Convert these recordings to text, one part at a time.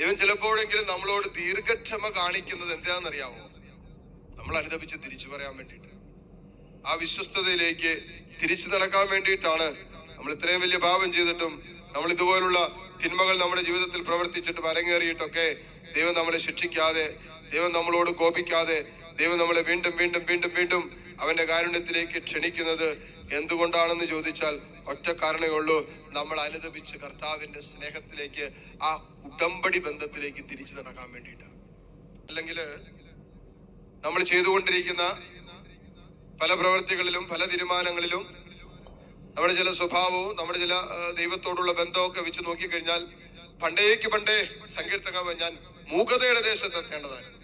ദൈവം ചിലപ്പോഴെങ്കിലും നമ്മളോട് ദീർഘക്ഷമ കാണിക്കുന്നത് എന്താണെന്നറിയാമോ നമ്മൾ അനുദപിച്ച് തിരിച്ചു പറയാൻ വേണ്ടിയിട്ട്. ആ വിശ്വസ്തതയിലേക്ക് തിരിച്ചു നടക്കാൻ വേണ്ടിയിട്ടാണ് നമ്മൾ ഇത്രയും വലിയ ഭാവം ചെയ്തിട്ടും നമ്മൾ ഇതുപോലുള്ള തിന്മകൾ നമ്മുടെ ജീവിതത്തിൽ പ്രവർത്തിച്ചിട്ടും അരങ്ങേറിയിട്ടൊക്കെ ദൈവം നമ്മളെ ശിക്ഷിക്കാതെ ദൈവം നമ്മളോട് കോപിക്കാതെ ദൈവം നമ്മളെ വീണ്ടും വീണ്ടും വീണ്ടും വീണ്ടും അവന്റെ കാരുണ്യത്തിലേക്ക് ക്ഷണിക്കുന്നത് എന്തുകൊണ്ടാണെന്ന് ചോദിച്ചാൽ ഒറ്റ കാരണമേ ഉള്ളൂ. നമ്മൾ അനുദപിച്ച് കർത്താവിന്റെ സ്നേഹത്തിലേക്ക് ആ ഉടമ്പടി ബന്ധത്തിലേക്ക് തിരിച്ചു നടക്കാൻ വേണ്ടിയിട്ടാണ് അല്ലെങ്കിൽ നമ്മൾ ചെയ്തുകൊണ്ടിരിക്കുന്ന പല പ്രവൃത്തികളിലും പല തീരുമാനങ്ങളിലും നമ്മുടെ ചില സ്വഭാവവും നമ്മുടെ ചില ദൈവത്തോടുള്ള ബന്ധമൊക്കെ വെച്ച് നോക്കിക്കഴിഞ്ഞാൽ പണ്ടേക്ക് പണ്ടേ സങ്കീർത്തകം ഞാൻ മൂകതയുടെ ദേശത്ത് എത്തേണ്ടതായിരുന്നു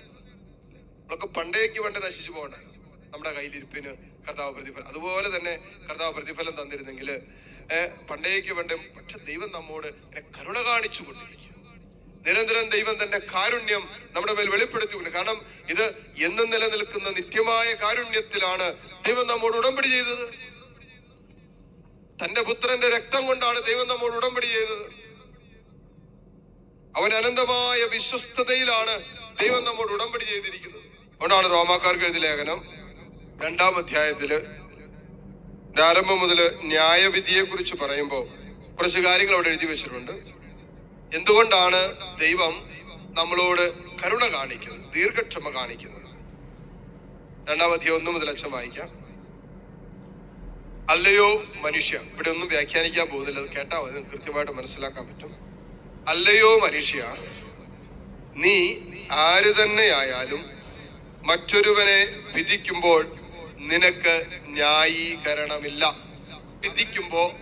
നമ്മളൊക്കെ പണ്ടേക്ക് പണ്ടേ നശിച്ചു പോകണ്ടായിരുന്നു നമ്മുടെ കയ്യിലിരിപ്പിന് കർത്താവ് പ്രതിഫലം. അതുപോലെ തന്നെ കർത്താവ് പ്രതിഫലം തന്നിരുന്നെങ്കിൽ പണ്ടേക്ക് പണ്ടേ പക്ഷെ ദൈവം നമ്മോട് കരുണ കാണിച്ചു കൊണ്ടിരിക്കും. നിരന്തരം ദൈവം തന്റെ കാരുണ്യം നമ്മുടെ മേൽ വെളിപ്പെടുത്തിക്കൊണ്ട് കാരണം ഇത് എന്നും നിലനിൽക്കുന്ന നിത്യമായ കാരുണ്യത്തിലാണ് ദൈവം നമ്മോട് ഉടമ്പടി ചെയ്തത്. തന്റെ പുത്രന്റെ രക്തം കൊണ്ടാണ് ദൈവം നമ്മോട് ഉടമ്പടി ചെയ്തത്. അവൻ അനന്തമായ വിശ്വസ്തതയിലാണ് ദൈവം നമ്മോട് ഉടമ്പടി ചെയ്തിരിക്കുന്നത്. അതുകൊണ്ടാണ് റോമാക്കാർക്ക് എഴുതിയ ലേഖനം രണ്ടാം അധ്യായത്തിൽ ആരംഭം മുതൽ ന്യായവിധിയെ കുറിച്ച് പറയുമ്പോൾ കുറച്ച് കാര്യങ്ങൾ അവിടെ എഴുതി വെച്ചിട്ടുണ്ട്. എന്തുകൊണ്ടാണ് ദൈവം നമ്മളോട് കരുണ കാണിക്കുന്നത് ദീർഘക്ഷമ കാണിക്കുന്നത്? രണ്ടാം അധ്യായം ഒന്ന് മുതൽ അച്ഛൻ വായിക്കാം. അല്ലയോ മനുഷ്യ ഇവിടെ ഒന്നും വ്യാഖ്യാനിക്കാൻ പോകുന്നില്ല അത് കേട്ടാൽ മതി കൃത്യമായിട്ട് മനസ്സിലാക്കാൻ പറ്റും. അല്ലയോ മനുഷ്യ നീ ആര് തന്നെയായാലും മറ്റൊരുവനെ വിധിക്കുമ്പോൾ നിനക്ക് ന്യായീകരണമില്ല. വിധിക്കുമ്പോ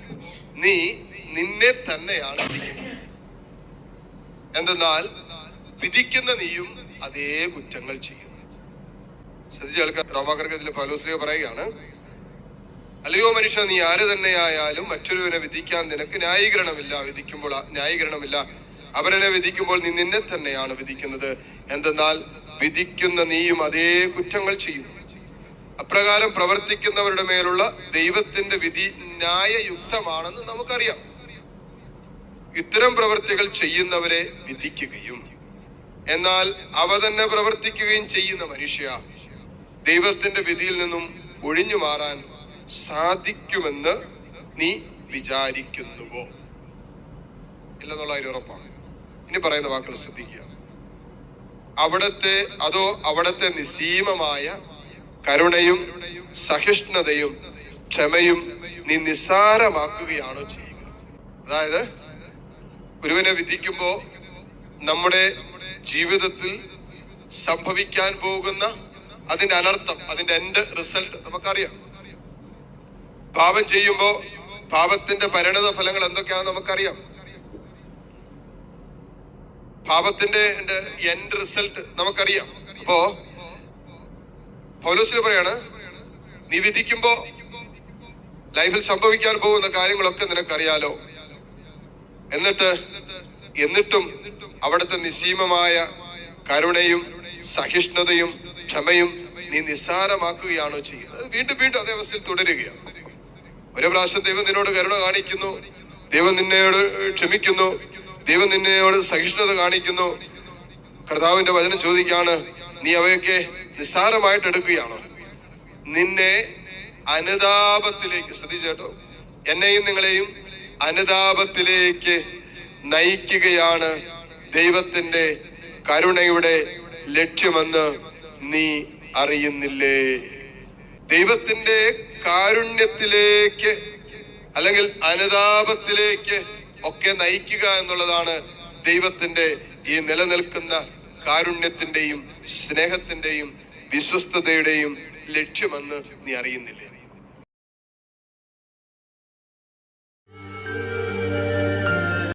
നീ നിന്നെ തന്നെയാണ് വിധിക്കുന്നത്. എന്തെന്നാൽ വിധിക്കുന്ന നീയും അതേ കുറ്റങ്ങൾ ചെയ്യുന്നു. ശ്രദ്ധിച്ച ആൾക്കാർ റോമാകർക്കത്തിലെ പലോസ്ലിയ പറയുകയാണ് അല്ലയോ മനുഷ്യ നീ ആര് തന്നെയായാലും മറ്റൊരുവനെ വിധിക്കാൻ നിനക്ക് ന്യായീകരണമില്ല. വിധിക്കുമ്പോൾ ന്യായീകരണമില്ല. അവരനെ വിധിക്കുമ്പോൾ നീ നിന്നെ തന്നെയാണ് വിധിക്കുന്നത്. എന്തെന്നാൽ വിധിക്കുന്ന നീയും അതേ കുറ്റങ്ങൾ ചെയ്യുന്നു. അപ്രകാരം പ്രവർത്തിക്കുന്നവരുടെ മേലുള്ള ദൈവത്തിന്റെ വിധി ന്യായയുക്തമാണെന്ന് നമുക്കറിയാം. ഇത്തരം പ്രവൃത്തികൾ ചെയ്യുന്നവരെ വിധിക്കുകയും എന്നാൽ അവ തന്നെ പ്രവർത്തിക്കുകയും ചെയ്യുന്ന മനുഷ്യ ദൈവത്തിന്റെ വിധിയിൽ നിന്നും ഒഴിഞ്ഞു മാറാൻ സാധിക്കുമെന്ന് നീ വിചാരിക്കുന്നുവോ? ഇല്ലെന്നുള്ള കാര്യം ഉറപ്പാണ്. ഇനി പറയുന്ന വാക്കുകൾ ശ്രദ്ധിക്കുക. അവിടത്തെ അതോ അവിടത്തെ നിസീമമായ കരുണയും സഹിഷ്ണുതയും ക്ഷമയും നീ നിസ്സാരമാക്കുകയാണോ ചെയ്യുക. അതായത് ഒരുവനെ വിധിക്കുമ്പോ നമ്മുടെ ജീവിതത്തിൽ സംഭവിക്കാൻ പോകുന്ന അതിന്റെ അനർത്ഥം അതിന്റെ എൻഡ് റിസൾട്ട് നമുക്കറിയാം. പാപം ചെയ്യുമ്പോ പാപത്തിന്റെ പരിണത ഫലങ്ങൾ എന്തൊക്കെയാണെന്ന് നമുക്കറിയാം. പാപത്തിന്റെ എൻഡ് റിസൾട്ട് നമുക്കറിയാം. അപ്പോ പൗലോസിന് പറയാണ് നീ വിധിക്കുമ്പോ ലൈഫിൽ സംഭവിക്കാൻ പോകുന്ന കാര്യങ്ങളൊക്കെ നിനക്കറിയാലോ. എന്നിട്ട് എന്നിട്ടും അവിടുത്തെ നിസീമമായ കരുണയും സഹിഷ്ണുതയും ക്ഷമയും നീ നിസ്സാരമാക്കുകയാണോ ചെയ്യുന്നത്? വീണ്ടും വീണ്ടും അതേ അവസ്ഥയിൽ തുടരുകയാണ്. ഒരു പ്രാവശ്യം ദൈവം നിന്നോട് കരുണ കാണിക്കുന്നു ദൈവം നിന്നോട് ക്ഷമിക്കുന്നു ദൈവം നിന്നോട് സഹിഷ്ണുത കാണിക്കുന്നു. കർത്താവിന്റെ വചനം ചോദിക്കാണ് നീ അവയൊക്കെ നിസ്സാരമായിട്ട് എടുക്കുകയാണോ? നിന്നെ അനുതാപത്തിലേക്ക് ശ്രദ്ധിച്ചേട്ടോ എന്നെയും നിങ്ങളെയും അനുതാപത്തിലേക്ക് നയിക്കുകയാണ് ദൈവത്തിന്റെ കരുണയുടെ ലക്ഷ്യമെന്ന് നീ അറിയുന്നില്ലേ? ദൈവത്തിന്റെ കാരുണ്യത്തിലേക്ക് അല്ലെങ്കിൽ അനുതാപത്തിലേക്ക് ഒക്കെ നയിക്കുക എന്നുള്ളതാണ് ദൈവത്തിന്റെ ഈ നിലനിൽക്കുന്ന കാരുണ്യത്തിന്റെയും സ്നേഹത്തിന്റെയും വിശ്വസ്തതയുടെയും ലക്ഷ്യമെന്ന് നീ അറിയുന്നില്ലേ?